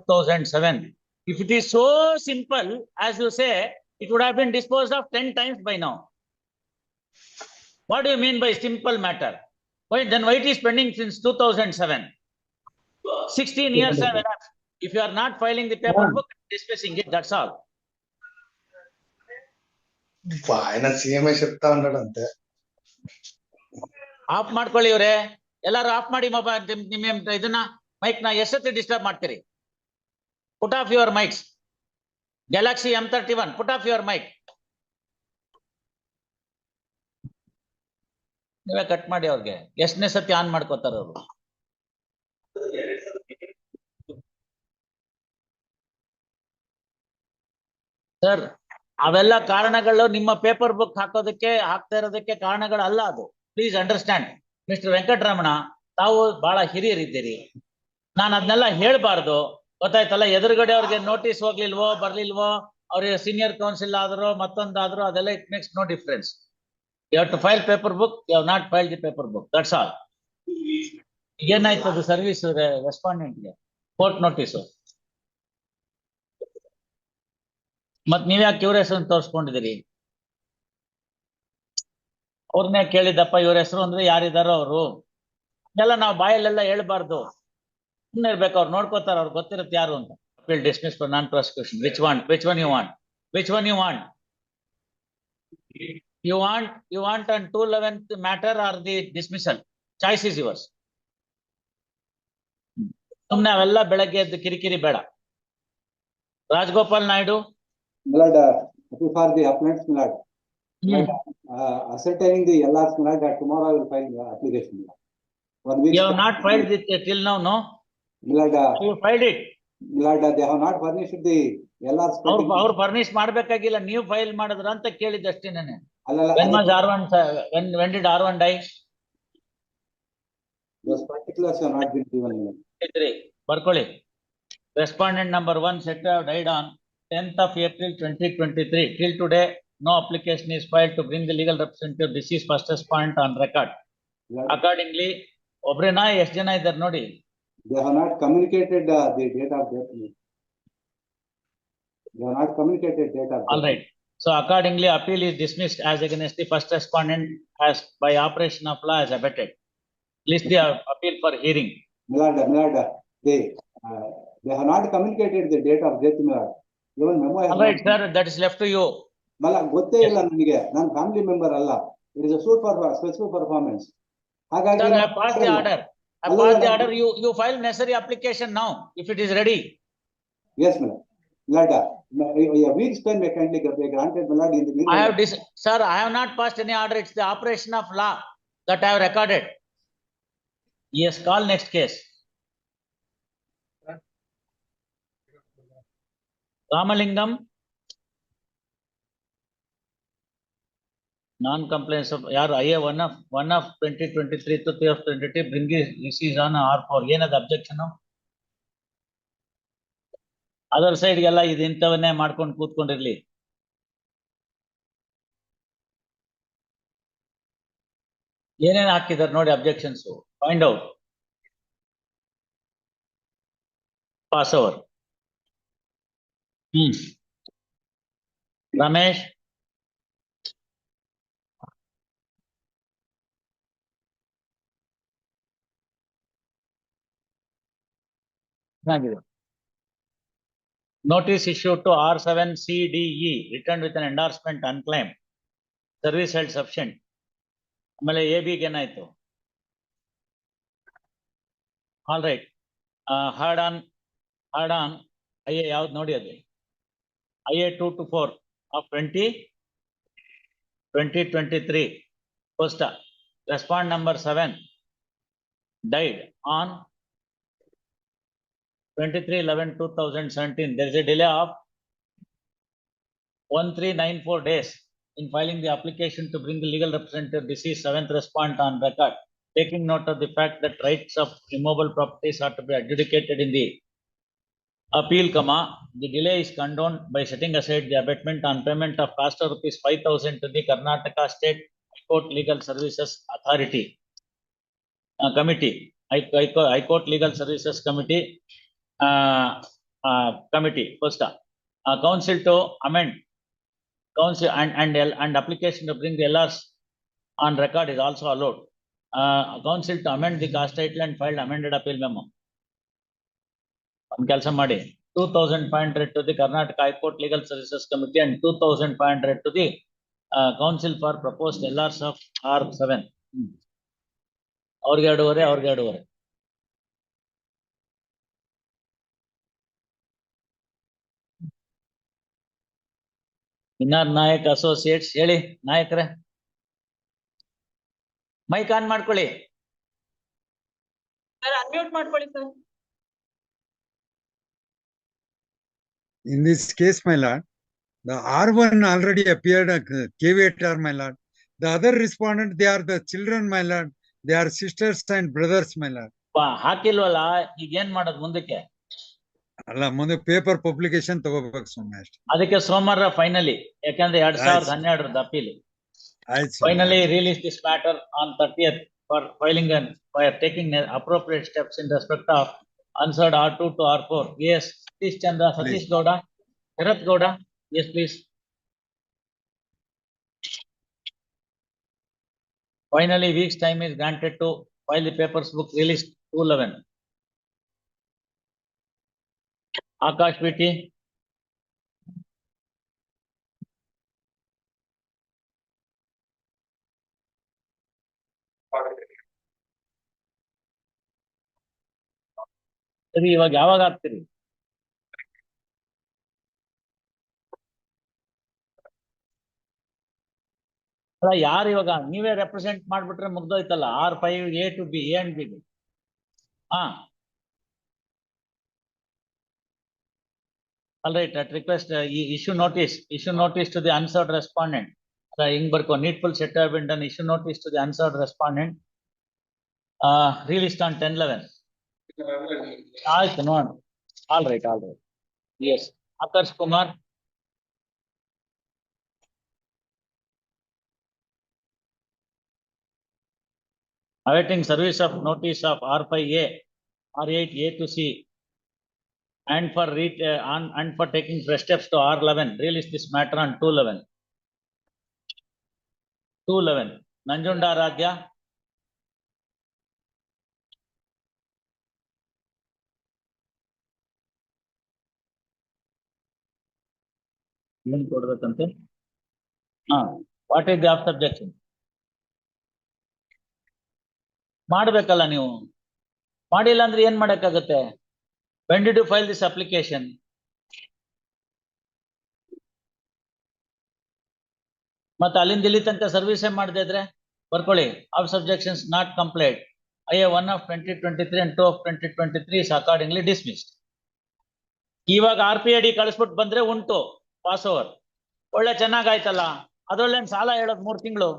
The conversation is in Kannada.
2007. If it is so simple, as you say, it would have been disposed of 10 times by now. What do you mean by simple matter? Why then why it is pending since 2007? 16 years have elapsed. If you are not filing the paper book, discussing it, that's all. Fine CMA shift hundred ಅಂತೆ ಆಫ್ ಮಾಡ್ಕೊಳ್ಳಿ ಇವ್ರೆ ಎಲ್ಲಾರು ಆಫ್ ಮಾಡಿ ಮೊಬೈಲ್ ನಿಮ್ ಇದನ್ನ ಮೈಕ್ನ ಎಷ್ಟೊತ್ತಿ ಡಿಸ್ಟರ್ಬ್ ಮಾಡ್ತೀರಿ put your mics Galaxy M thirty one put off your mic ನೀವೇ ಕಟ್ ಮಾಡಿ ಅವ್ರಿಗೆ. ಎಷ್ಟನೇ ಸತಿ ಆನ್ ಮಾಡ್ಕೋತಾರ ಅವರು. ಸರ್ ಅವೆಲ್ಲ ಕಾರಣಗಳು ನಿಮ್ಮ ಪೇಪರ್ ಬುಕ್ ಹಾಕೋದಕ್ಕೆ, ಹಾಕ್ತಾ ಇರೋದಕ್ಕೆ ಕಾರಣಗಳಲ್ಲ ಅದು. ಪ್ಲೀಸ್ ಅಂಡರ್ಸ್ಟ್ಯಾಂಡ್ ಮಿಸ್ಟರ್ ವೆಂಕಟರಮಣ ತಾವು ಬಹಳ ಹಿರಿಯರಿದ್ದೀರಿ. ನಾನು ಅದನ್ನೆಲ್ಲ ಹೇಳ್ಬಾರ್ದು. ಗೊತ್ತಾಯ್ತಲ್ಲ, ಎದುರುಗಡೆ ಅವ್ರಿಗೆ ನೋಟಿಸ್ ಹೋಗ್ಲಿಲ್ವೋ, ಬರ್ಲಿಲ್ವೋ ಅವ್ರಿಗೆ ಸೀನಿಯರ್ ಕೌನ್ಸಿಲ್ ಆದ್ರೂ, ಮತ್ತೊಂದಾದ್ರೂ, ಅದೆಲ್ಲ it makes no difference you to file paper book you not file the paper book that's all ಏನಾಯ್ತು ಅದು ಸರ್ವಿಸ್ ರೆಸ್ಪಾಂಡೆಂಟ್ಗೆ ಕೋರ್ಟ್ ನೋಟಿಸು ಮತ್ ನೀವ್ಯಾಕೆ ಇವ್ರ ಹೆಸರು ತೋರಿಸ್ಕೊಂಡಿದ್ದೀರಿ? ಅವ್ರನ್ನೇ ಕೇಳಿದಪ್ಪ ಇವ್ರ ಹೆಸರು ಅಂದ್ರೆ ಯಾರಿದಾರೋ ಅವರು. ಎಲ್ಲ ನಾವು ಬಾಯಲ್ಲೆಲ್ಲ ಹೇಳ್ಬಾರ್ದು. ಸುಮ್ಮನೆ ಇರ್ಬೇಕು ಅವ್ರು ನೋಡ್ಕೋತಾರ ಅವ್ರು ಗೊತ್ತಿರುತ್ತೆ ಯಾರು ಅಂತ will dismiss for non prosecution which want which one you want which one you want you want you want one to eleventh matter are the dismissal choice is yours ಸುಮ್ನೆ ಅವೆಲ್ಲ ಬೆಳಗ್ಗೆ ಎದ್ದು ಕಿರಿಕಿರಿ ಬೇಡ Rajagopal Naidu Milord, uh, for the appellants, Milord, hmm uh, ascertaining the LRs, Milord, that tomorrow I will file the application. Milord. One week. You have not filed it till now, no? ಅವ್ರು ಅವ್ರು ಫರ್ನಿಶ್ ಮಾಡ್ಬೇಕಾಗಿಲ್ಲ ನೀವು ಫೈಲ್ ಮಾಡಿದ್ರ ಅಂತ ಕೇಳಿದ್ದಷ್ಟೇ ನಾನು. When was R one when when did R one die those particulars. ಇದ್ರಿ ಬರ್ಕೊಳ್ಳಿ. Respondent number one set died on tenth of April twenty twenty three till today no application is file to bring the legal representative this is firstest point on record accordingly ಒಬ್ರೇನಾ ಎಷ್ಟ್ ಜನ ಇದ್ದಾರೆ ನೋಡಿ. They have not communicated uh, the date of death. Milord. They have not communicated date of. All death. right. So accordingly, appeal is dismissed as against the first respondent as by operation of law as abetted. List the uh, appeal for hearing. Milord, Milord, uh, they, uh, they have not communicated the date of death, Milord. Even memo. has All right, not- sir, that is left to you. ಮಲ್ಲ ಗೊತ್ತೇ ಇಲ್ಲ ನನಗೆ ನಾನು ಫ್ಯಾಮಿಲಿ ಮೆಂಬರ್ ಅಲ್ಲ it is suit for specific performance ಹಾಗಾಗಿ Apart the order, you, you file necessary application now, if it is ready. Yes, madam. Later, a week's time may kindly eh, granted, my in the. I have, dis sir, I have not passed any order. It's the operation of law that I have recorded. Yes, call next case. Ramalingam Non-compliance of, ಯಾರು A one of one of twenty three to three of twenty to bring this is on R four ಏನದ ಅಬ್ಜೆಕ್ಷನ್ ಅದರ್ ಸೈಡ್ಗೆಲ್ಲ ಇದು ಇಂಥವನ್ನೇ ಮಾಡ್ಕೊಂಡು ಕೂತ್ಕೊಂಡಿರ್ಲಿ. ಏನೇನ್ ಹಾಕಿದಾರೆ ನೋಡಿ objections find out pass over hmm. Ramesh? Notice issue to R seven CD return within endorsement on claim service held sufficient ಆಮೇಲೆ ಎಬಿ ಗೆನ್ ಏನಾಯ್ತು? All right had on had on IA ಯಾವ್ದ್ ನೋಡಿ ಅದ್ರಿ IA two two four of twenty twenty twenty three coast respond number seven died on 23 11 2017 there is a delay of 1394 days in filing the application to bring the legal representative deceased seventh respondent on record taking note of the fact that rights of immobile properties are to be adjudicated in the appeal comma the delay is condoned by setting aside the abatement on payment of cost of rupees 5000 to the karnataka state High court legal services authority uh, committee Co- High court legal services committee committee, first, uh, council to amend. Council and, and, L- and application to bring the LRs on record is also allowed. Uh, council to amend the cast title and filed amended appeal memo. ಒಂದ್ ಕೆಲಸ ಮಾಡಿ, two thousand five hundred to the Karnataka High Court Legal Services Committee and two thousand five hundred to the uh, council for proposed LRs of R seven. ಅವ್ರಿಗೆ ಎರಡೂವರೆ, ಅವ್ರಿಗೆ ಎರಡೂವರೆ. ಇನ್ನಾರ್ ನಾಯಕ್ ಅಸೋಸಿಯೇಟ್ಸ್ ಹೇಳಿ ನಾಯಕರೇ. ಮೈಕ್ ಆನ್ ಮಾಡ್ಕೊಳ್ಳಿ. ಅನ್ಮ್ಯೂಟ್ ಮಾಡ್ಕೊಳ್ಳಿ sir. In this case, my lord, the R1 already appeared, uh, caveator, my lord. The other respondent, they are the children, my lord. They are sisters and brothers, my lord. ಹಾಕಿಲ್ವಲ್ಲ ಈಗ ಏನ್ ಮಾಡೋದು ಮುಂದಕ್ಕೆ ಅಲ್ಲ ಮುಂದೆ ಪೇಪರ್ ಪಬ್ಲಿಕೇಶನ್ ತಗೋಬೇಕು ಸುಮ್ಮನೆ ಅಷ್ಟೇ. ಅದಕ್ಕೆ ಸೋಮವಾರ ಫೈನಲಿ ಯಾಕಂದ್ರೆ ಎರಡ್ ಸಾವಿರದ. ಹನ್ನೆರಡರದ ಅಪೀಲ್. ಆಯ್ತು finally release this matter on thirtieth for filing and for taking appropriate steps in respect of unserved R two two R four yes Satish Chandra Satish Gowda Sharath Gowda yes please finally weeks time is granted to file the paper book release two eleven. Akash ಭೇಟಿ ಸರಿ, ಇವಾಗ ಯಾವಾಗ ಆಗ್ತೀರಿ? ಅಲ್ಲ, ಯಾರು ಇವಾಗ? ನೀವೇ ರೆಪ್ರೆಸೆಂಟ್ ಮಾಡ್ಬಿಟ್ರೆ ಮುಗ್ದೋಯ್ತಲ್ಲ. R five A two B A and B ಹಾ. All right, at request, uh, i- issue notice, issue notice to the unserved respondent. Uh, ಹಿಂಗ್ ಬರ್ಕೊ needful set have been done, issue notice to the unserved respondent. Uh, released on ten eleven. ಆಯ್ತು ನೋಡ. All right, all right. Yes, Akarsh Kumar. Awaiting service of notice of R five A, R eight A to C. And for read, uh, on, and for taking fresh steps to R eleven, release this matter on two eleven. Two eleven, Nanjunda Radya. ಏನ್ ಕೊಡ್ಬೇಕಂತೆ? ಹಾ, what is the objection? ಮಾಡ್ಬೇಕಲ್ಲ ನೀವು. ಮಾಡಿಲ್ಲ ಅಂದ್ರೆ ಏನ್ ಮಾಡಕ್ಕಾಗತ್ತೆ? When did you file this application? ಮತ್ತೆ ಅಲ್ಲಿಂದ ಇಲ್ಲಿ ತನಕ ಸರ್ವಿಸ್ ಮಾಡದೇ ಇದ್ರೆ? ಬರ್ಕೊಳ್ಳಿ. Of objections not complete I A one of twenty twenty three and two of twenty twenty three is accordingly dismissed ಇವಾಗ ಆರ್ ಪಿ ಐ ಡಿ ಕಳಿಸ್ಬಿಟ್ಟು ಬಂದ್ರೆ ಉಂಟು. ಪಾಸ್ ಓವರ್ ಒಳ್ಳೆ ಚೆನ್ನಾಗಾಯ್ತಲ್ಲ ಅದರಲ್ಲೇನು ಸಾಲ ಹೇಳೋದ್ ಮೂರ್ ತಿಂಗಳು?